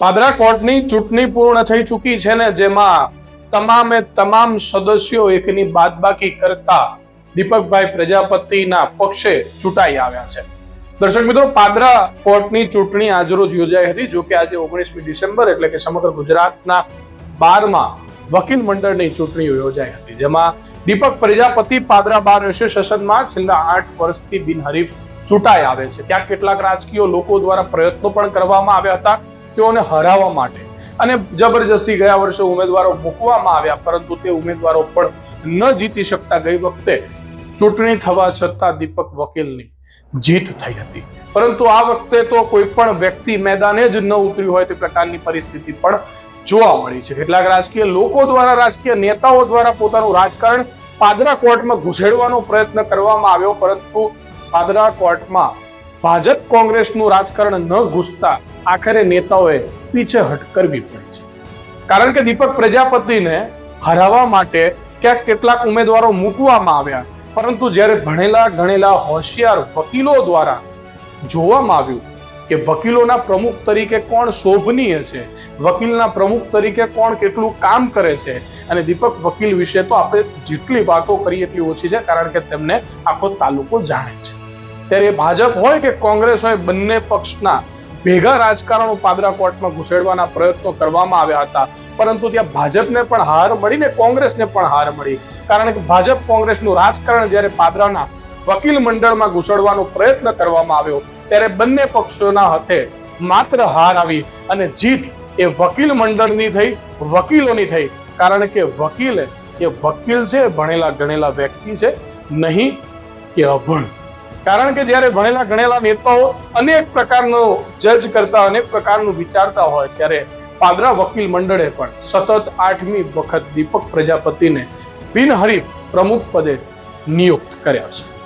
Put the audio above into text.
પાદરા કોર્ટની ચૂંટણી પૂર્ણ થઈ ચૂકી છે ને જેમાં તમામે તમામ સદસ્યો એકની બાદબાકી કરતા દીપકભાઈ પ્રજાપતિના પક્ષે ચૂંટાઈ આવ્યા છે. દર્શક મિત્રો, પાદરા કોર્ટની ચૂંટણી આજરોજ યોજાઈ હતી, જો કે આજે ઓગણીસમી ડિસેમ્બર એટલે કે સમગ્ર ગુજરાતના બારમાં વકીલ મંડળની ચૂંટણીઓ યોજાઈ હતી, જેમાં દીપક પ્રજાપતિ પાદરા બાર એસોસિએશનમાં છેલ્લા આઠ વર્ષથી બિનહરીફ ચૂંટાઈ આવે છે. ત્યાં કેટલાક રાજકીય લોકો દ્વારા પ્રયત્નો પણ કરવામાં આવ્યા હતા. તેઓને હરાવવા માટે અને જબરજસ્તી ગયા વર્ષે ઉમેદવારો મૂકવામાં આવ્યા, પરંતુ તે ઉમેદવારો પણ ન જીતી શકતા ગઈ વખતે ચૂંટણી થવા છતાં દીપક વકીલની જીત થઈ હતી. પરંતુ આ વખતે તો કોઈ પણ વ્યક્તિ મેદાને જ ન ઉતર્યું હોય તે પ્રકારની પરિસ્થિતિ પણ જોવા મળી છે. કેટલાક રાજકીય લોકો દ્વારા, રાજકીય નેતાઓ દ્વારા પોતાનું રાજકારણ પાદરા કોર્ટમાં ઘુસેડવાનો પ્રયત્ન કરવામાં આવ્યો, પરંતુ પાદરા કોર્ટમાં ભાજપ કોંગ્રેસનું રાજકારણ ન ઘૂસતા આખરે નેતાઓએ પીછેહટ કરવી પડી છે. કારણ કે દીપક પ્રજાપતિને હરાવવા માટે ક્યાંક કેટલાક ઉમેદવારો મૂકવામાં આવ્યા. પરંતુ જ્યારે ભણેલા ગણેલા હોશિયાર વકીલો દ્વારા જોવામાં આવ્યું કે વકીલોના પ્રમુખ તરીકે કોણ શોભનીય છે, વકીલના પ્રમુખ તરીકે કોણ કેટલું કામ કરે છે અને દીપક વકીલ વિશે તો આપણે જેટલી વાતો કરીએ એટલી ઓછી છે, કારણ કે તેમને આખો તાલુકો જાણે છે. ત્યારે ભાજપ હોય કે કોંગ્રેસ હોય, બંને પક્ષના ભેગા રાજકારણો પાદરા કોર્ટમાં ઘુસેડવાના પ્રયત્નો કરવામાં આવ્યા હતા. પરંતુ ત્યાં ભાજપને પણ હાર મળી ને કોંગ્રેસને પણ હાર મળી. કારણ કે ભાજપ કોંગ્રેસનું રાજકારણ જ્યારે પાદરાના વકીલ મંડળમાં ઘુસડવાનો પ્રયત્ન કરવામાં આવ્યો, ત્યારે બંને પક્ષોના હાથે માત્ર હાર આવી અને જીત એ વકીલ મંડળની થઈ, વકીલોની થઈ. કારણ કે વકીલ એ વકીલ છે, ભણેલા ગણેલા વ્યક્તિ છે, નહીં કે અભણ. કારણ કે જ્યારે ભણેલા ગણેલા નેતાઓ અનેક પ્રકારનો જજ કરતા, અનેક પ્રકારનું વિચારતા હોય, ત્યારે પાદરા વકીલ મંડળે પણ સતત આઠમી વખત દીપક પ્રજાપતિને બિનહરીફ પ્રમુખ પદે નિયુક્ત કર્યા છે.